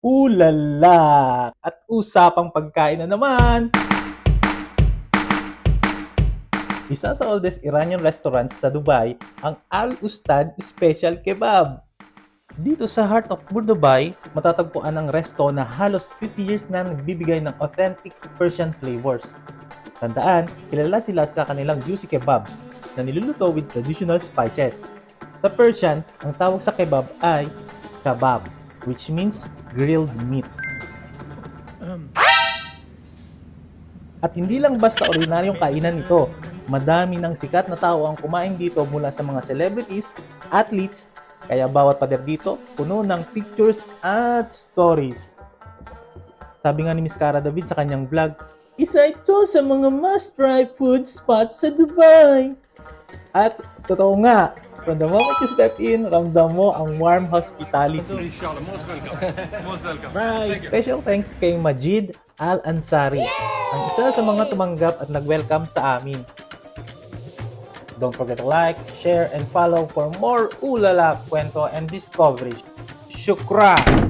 Ulala! At usapang pagkain na naman! Isa sa oldest Iranian restaurants sa Dubai, ang Al Ustad Special Kebab. Dito sa heart of Dubai, matatagpuan ang resto na halos 50 years na nagbibigay ng authentic Persian flavors. Tandaan, kilala sila sa kanilang juicy kebabs na niluluto with traditional spices. Sa Persian, ang tawag sa kebab ay kabab, which means grilled meat. At hindi lang basta ordinaryong kainan ito. Madami ng sikat na tao ang kumain dito mula sa mga celebrities, athletes, kaya bawat pader dito puno ng pictures at stories. Sabi nga ni Miss Cara David sa kanyang vlog, isa ito sa mga must-try food spots sa Dubai. At totoo nga, from the moment you step in, ramdam mo ang warm hospitality. Most welcome. Most welcome. Right. Special thanks kay Majid Al Ansari, ang isa sa mga tumanggap at nag-welcome sa amin. Don't forget to like, share, and follow for more ulala kwento and discovery. Shukran!